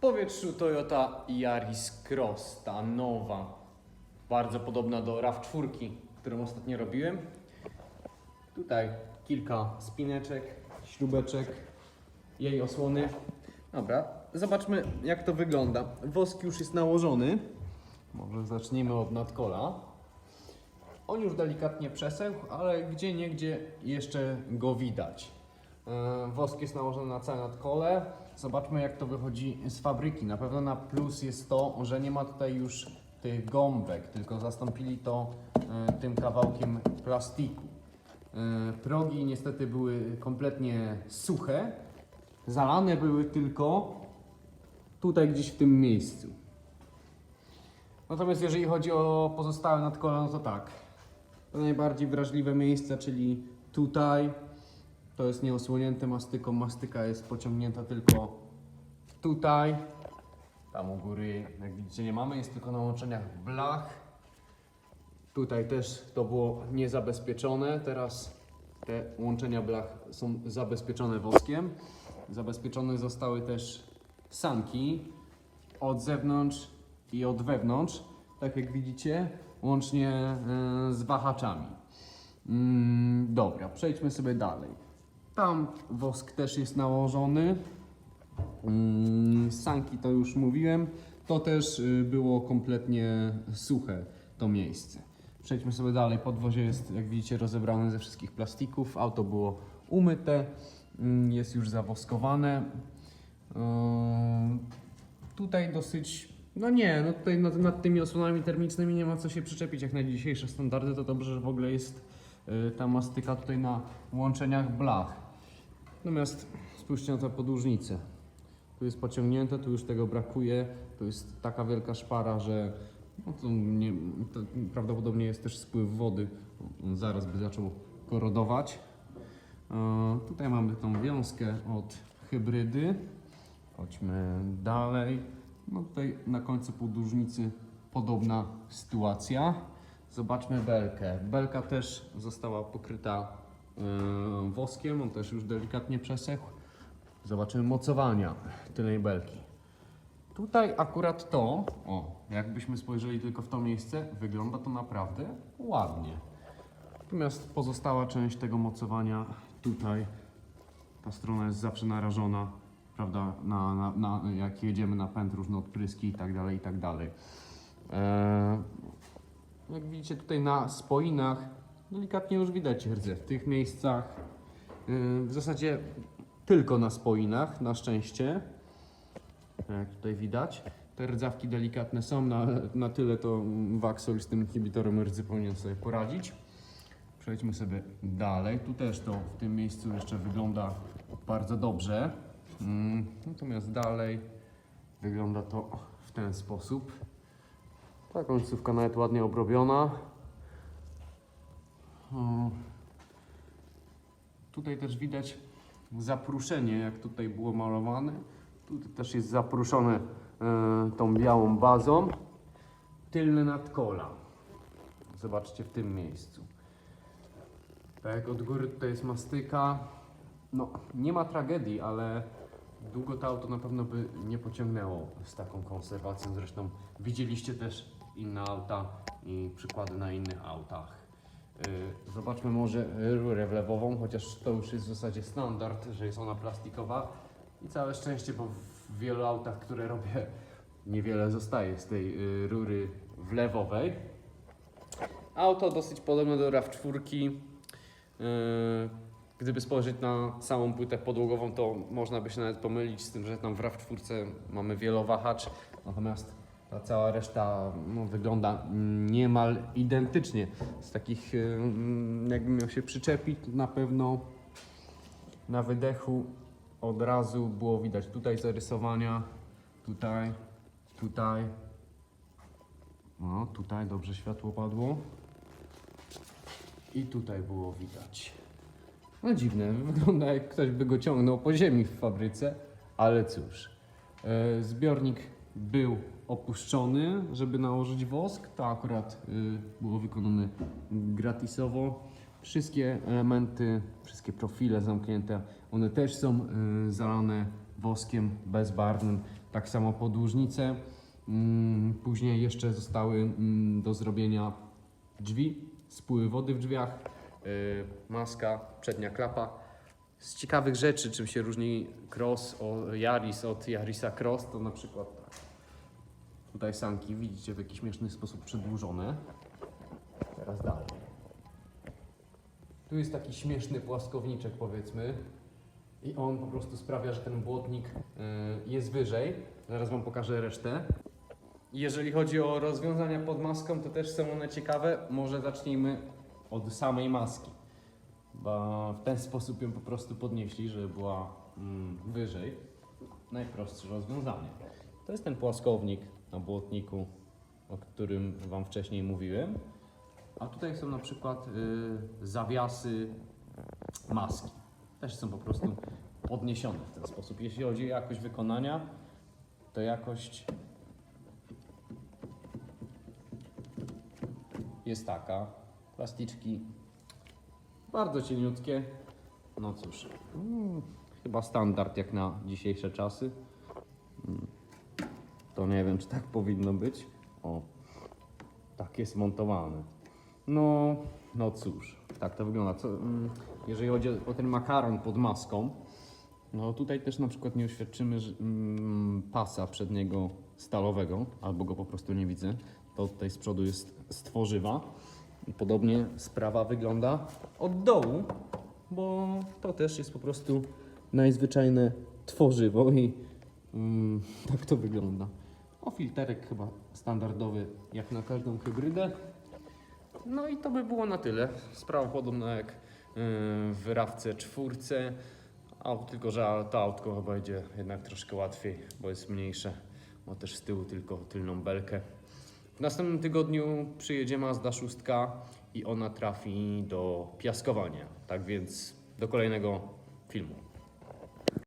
powietrzu Toyota Yaris Cross, ta nowa. Bardzo podobna do RAV4, którą ostatnio robiłem. Tutaj kilka spineczek, śrubeczek, jej osłony. Dobra, zobaczmy jak to wygląda. Wosk już jest nałożony. Może zacznijmy od nadkola. On już delikatnie przesechł, ale gdzie niegdzie jeszcze go widać. E, Wosk jest nałożony na całe nadkole. Zobaczmy jak to wychodzi z fabryki. Na pewno na plus jest to, że nie ma tutaj już tych gąbek, tylko zastąpili to e, tym kawałkiem plastiku. E, Progi niestety były kompletnie suche. Zalane były tylko tutaj gdzieś w tym miejscu. Natomiast jeżeli chodzi o pozostałe nadkola, no to tak. To najbardziej wrażliwe miejsca, czyli tutaj. To jest nieosłonięte mastyką. Mastyka jest pociągnięta tylko tutaj. Tam u góry, jak widzicie, nie mamy. Jest tylko na łączeniach blach. Tutaj też to było niezabezpieczone. Teraz te łączenia blach są zabezpieczone woskiem. Zabezpieczone zostały też sanki od zewnątrz i od wewnątrz, tak jak widzicie, łącznie e, z wahaczami. Mm, dobra, przejdźmy sobie dalej. Tam wosk też jest nałożony. Mm, sanki to już mówiłem. To też y, było kompletnie suche to miejsce. Przejdźmy sobie dalej. Podwozie jest, jak widzicie, rozebrane ze wszystkich plastików. Auto było umyte, mm, jest już zawoskowane. Ym, Tutaj dosyć. No nie, no tutaj nad, nad tymi osłonami termicznymi nie ma co się przyczepić jak na dzisiejsze standardy. To dobrze, że w ogóle jest y, ta mastyka tutaj na łączeniach blach. Natomiast spójrzcie na tę podłużnicę. Tu jest pociągnięte, tu już tego brakuje. Tu jest taka wielka szpara, że no to nie, to prawdopodobnie jest też spływ wody. On zaraz by zaczął korodować. E, tutaj mamy tą wiązkę od hybrydy. Chodźmy dalej. No tutaj na końcu podłużnicy podobna sytuacja. Zobaczmy belkę. Belka też została pokryta woskiem, on też już delikatnie przesechł. Zobaczymy mocowania tylnej belki. Tutaj akurat to, o, jakbyśmy spojrzeli tylko w to miejsce, wygląda to naprawdę ładnie. Natomiast pozostała część tego mocowania tutaj, ta strona jest zawsze narażona, prawda, na, na, na, jak jedziemy na pęd, różne odpryski i tak dalej, i tak dalej. Eee, jak widzicie tutaj na spoinach, delikatnie już widać rdze w tych miejscach. Yy, W zasadzie tylko na spoinach, na szczęście. Jak tutaj widać. Te rdzawki delikatne są, na, na tyle to Waxol z tym inhibitorem rdzy powinien sobie poradzić. Przejdźmy sobie dalej. Tu też to w tym miejscu jeszcze wygląda bardzo dobrze. Mm, Natomiast dalej wygląda to w ten sposób. Ta końcówka nawet ładnie obrobiona. Tutaj też widać zapruszenie, jak tutaj było malowane. Tutaj też jest zapruszone e, tą białą bazą. Tylne nadkola. Zobaczcie w tym miejscu. Tak jak od góry tutaj jest mastyka. No, nie ma tragedii, ale długo to auto na pewno by nie pociągnęło z taką konserwacją. Zresztą widzieliście też inne auta i przykłady na innych autach. Yy, Zobaczmy może rurę wlewową, chociaż to już jest w zasadzie standard, że jest ona plastikowa. I całe szczęście, bo w wielu autach, które robię, niewiele zostaje z tej yy, rury wlewowej. Auto dosyć podobne do RAV4. Yy, Gdyby spojrzeć na samą płytę podłogową, to można by się nawet pomylić z tym, że tam w RAV4 mamy wielowahacz, natomiast ta cała reszta no, wygląda niemal identycznie. Z takich, yy, jakbym miał się przyczepić, na pewno na wydechu od razu było widać tutaj zarysowania, tutaj, tutaj. No, tutaj dobrze światło padło. I tutaj było widać. No dziwne, wygląda jak ktoś by go ciągnął po ziemi w fabryce, ale cóż. E, zbiornik był opuszczony, żeby nałożyć wosk. To akurat y, było wykonane gratisowo. Wszystkie elementy, wszystkie profile zamknięte, one też są y, zalane woskiem bezbarwnym. Tak samo podłużnice. Mm, Później jeszcze zostały mm, do zrobienia drzwi, spływy wody w drzwiach, yy, maska, przednia klapa. Z ciekawych rzeczy, czym się różni Cross o Yaris od Yarisa Cross, to na przykład tak. Tutaj sanki widzicie w jakiś śmieszny sposób przedłużone. Teraz dalej. Tu jest taki śmieszny płaskowniczek powiedzmy i on po prostu sprawia, że ten błotnik y, jest wyżej. Zaraz Wam pokażę resztę. Jeżeli chodzi o rozwiązania pod maską, to też są one ciekawe. Może zacznijmy od samej maski. Bo w ten sposób ją po prostu podnieśli, żeby była mm, wyżej. Najprostsze rozwiązanie. To jest ten płaskownik na błotniku, o którym Wam wcześniej mówiłem. A tutaj są na przykład y, zawiasy maski. Też są po prostu podniesione w ten sposób. Jeśli chodzi o jakość wykonania, to jakość jest taka. Plasticzki bardzo cieniutkie. No cóż, mm, chyba standard jak na dzisiejsze czasy. To nie wiem, czy tak powinno być. O, tak jest montowane. No, no cóż, tak to wygląda. Co, mm, jeżeli chodzi o ten makaron pod maską, no tutaj też na przykład nie oświadczymy że, mm, pasa przedniego stalowego, albo go po prostu nie widzę. To tutaj z przodu jest z tworzywa. I Podobnie sprawa wygląda od dołu, bo to też jest po prostu najzwyczajne tworzywo i mm, tak to wygląda. O, filterek chyba standardowy jak na każdą hybrydę. No i to by było na tyle. Sprawa podobna jak yy, w Rawce czwórce, tylko że to autko chyba idzie jednak troszkę łatwiej, bo jest mniejsze. Ma też z tyłu tylko tylną belkę. W następnym tygodniu przyjedzie Mazda 6 i ona trafi do piaskowania. Tak więc do kolejnego filmu.